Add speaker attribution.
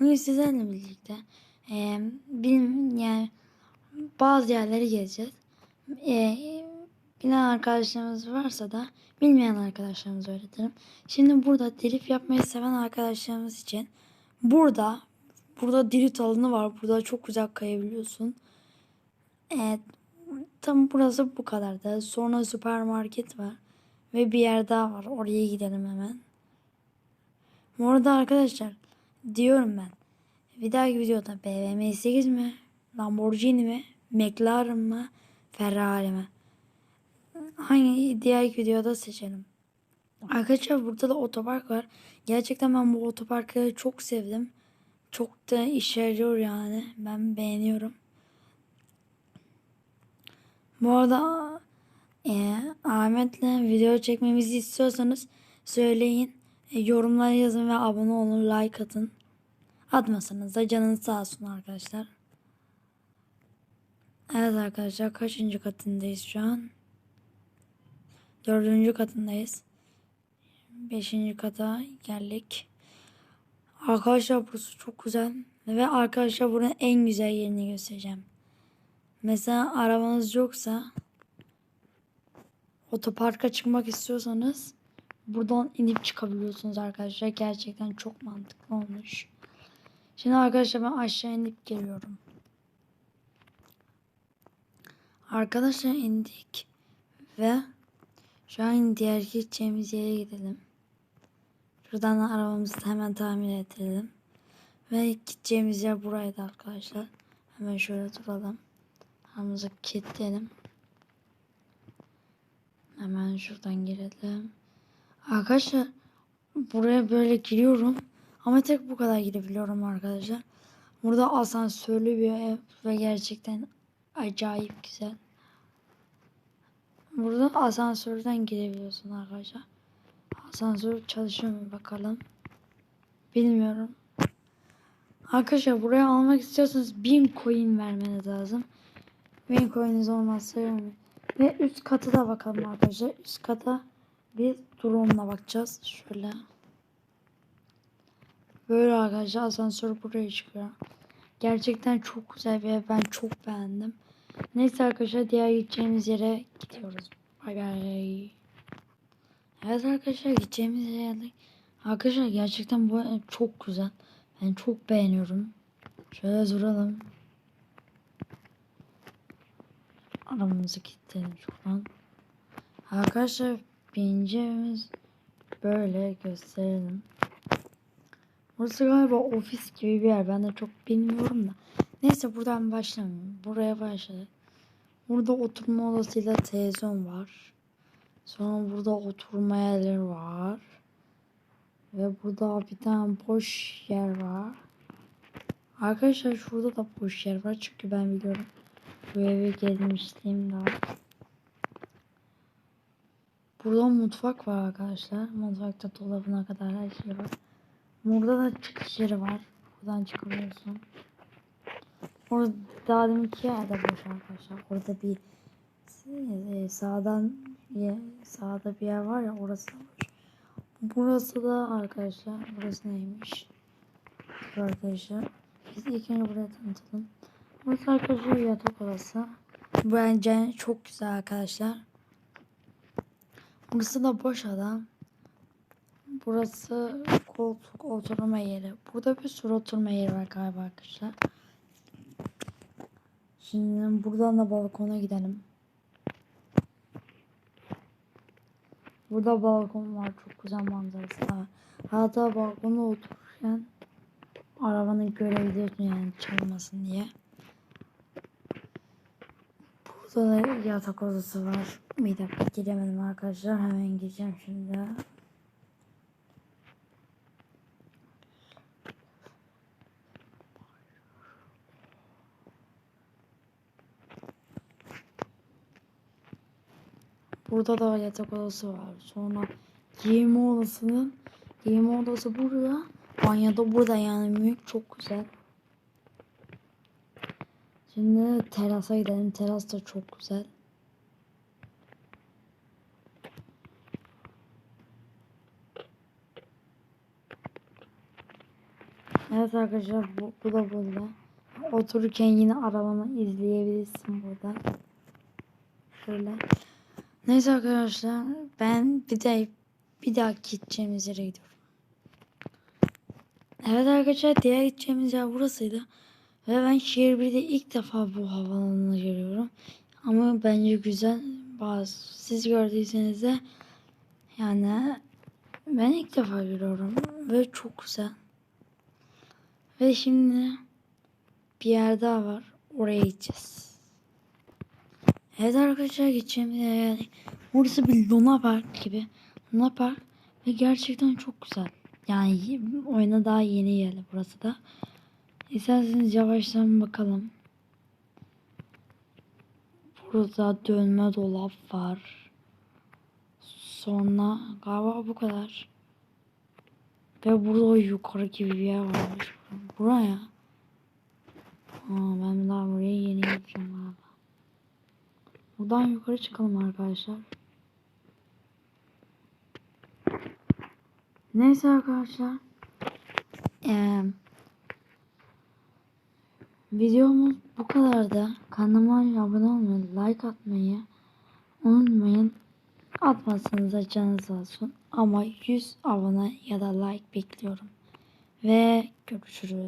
Speaker 1: Bugün sizlerle birlikte e, bilim yani bazı yerleri gezeceğiz. E, bilen arkadaşlarımız varsa da bilmeyen arkadaşlarımıza öğretirim. Şimdi burada drift yapmayı seven arkadaşlarımız için burada burada drift alanı var. Burada çok güzel kayabiliyorsun. Evet. Tam burası bu kadardı. Sonra süpermarket var. Ve bir yer daha var. Oraya gidelim hemen. Bu arada arkadaşlar diyorum ben. Bir dahaki videoda BMW 8 mi? Lamborghini mi? McLaren mı? Ferrari mi? Hangi diğer videoda seçelim. Arkadaşlar burada da otopark var. Gerçekten ben bu otoparkı çok sevdim. Çok da işe yarıyor yani. Ben beğeniyorum. Bu arada e, Ahmet'le video çekmemizi istiyorsanız söyleyin. E, yorumlara yazın ve abone olun, like atın. Atmasanız da canınız sağ olsun arkadaşlar. Evet arkadaşlar kaçıncı katındayız şu an? Dördüncü katındayız. Beşinci kata geldik. Arkadaşlar burası çok güzel. Ve arkadaşlar buranın en güzel yerini göstereceğim. Mesela arabanız yoksa otoparka çıkmak istiyorsanız buradan inip çıkabiliyorsunuz arkadaşlar. Gerçekten çok mantıklı olmuş. Şimdi arkadaşlar ben aşağı inip geliyorum. Arkadaşlar indik ve şu an diğer gideceğimiz yere gidelim. Şuradan arabamızı hemen tamir edelim. Ve gideceğimiz yer buraydı arkadaşlar. Hemen şöyle duralım. Arabamızı kilitleyelim. Hemen şuradan girelim. Arkadaşlar buraya böyle giriyorum. Ama tek bu kadar girebiliyorum arkadaşlar. Burada asansörlü bir ev ve gerçekten acayip güzel. Burada asansörden girebiliyorsun arkadaşlar. Asansör çalışıyor mu bakalım. Bilmiyorum. Arkadaşlar buraya almak istiyorsanız 1000 coin vermeniz lazım. 1000 coin'iniz olmazsa vermeyin. Ve üst katı da bakalım arkadaşlar. Üst kata bir drone'la bakacağız. Şöyle. Böyle arkadaşlar asansör buraya çıkıyor. Gerçekten çok güzel ve ben çok beğendim. Neyse arkadaşlar diğer gideceğimiz yere gidiyoruz. Bay bay. Evet arkadaşlar gideceğimiz geldik. Arkadaşlar gerçekten bu çok güzel. Ben çok beğeniyorum. Şöyle duralım. Aramızı kilitleyelim şuradan. Arkadaşlar birinci böyle gösterelim. Burası galiba ofis gibi bir yer. Ben de çok bilmiyorum da. Neyse buradan başlamayayım. Buraya başladık. Burada oturma odasıyla televizyon var. Sonra burada oturma yerleri var. Ve burada bir tane boş yer var. Arkadaşlar şurada da boş yer var. Çünkü ben biliyorum. Bu eve gelmişliğim daha. Burada mutfak var arkadaşlar. Mutfakta dolabına kadar her şey var. Burada da çıkış yeri var. Buradan çıkabiliyorsun. Orada daha deminki yerde boş arkadaşlar. Orada bir e, sağdan sağda bir yer var ya orası da boş. Burası da arkadaşlar. Burası neymiş? Arkadaşlar. Biz ilk önce buraya tanıtalım. Burası arkadaşlar yatak odası. Bence çok güzel arkadaşlar. Burası da boş adam. Burası koltuk oturma yeri. Burada bir sürü oturma yeri var galiba arkadaşlar. Şimdi buradan da balkona gidelim. Burada balkon var. Çok güzel manzarası var. Hatta balkona otururken arabanı görebiliyorsun yani çalmasın diye. Burada da yatak odası var. Bir dakika giremedim arkadaşlar. Hemen gireceğim şimdi. Burada da yatak odası var. Sonra giyinme odasının giyinme odası burada. Banyo da burada yani büyük çok güzel. Şimdi terasa gidelim. Teras da çok güzel. Evet arkadaşlar bu, bu da burada. Otururken yine arabamı izleyebilirsin burada. Şöyle. Neyse arkadaşlar ben bir de bir daha gideceğimiz yere gidiyorum. Evet arkadaşlar diğer gideceğimiz yer burasıydı. Ve ben şehir 1'de ilk defa bu havalanını görüyorum. Ama bence güzel. Bazı siz gördüyseniz de yani ben ilk defa görüyorum ve çok güzel. Ve şimdi bir yer daha var. Oraya gideceğiz. Evet arkadaşlar gideceğimiz yer yani burası bir Luna Park gibi. Luna Park ve gerçekten çok güzel. Yani oyuna daha yeni geldi burası da. İsterseniz yavaştan bakalım. Burada dönme dolap var. Sonra galiba bu kadar. Ve burada yukarı gibi bir yer varmış. Buraya. Aa, ben daha buraya yeni yapacağım galiba. Buradan yukarı çıkalım arkadaşlar. Neyse arkadaşlar. Eee Videomuz bu kadardı. Kanalıma abone olmayı, like atmayı unutmayın. Atmazsanız da canınız olsun. Ama 100 abone ya da like bekliyorum. Ve görüşürüz.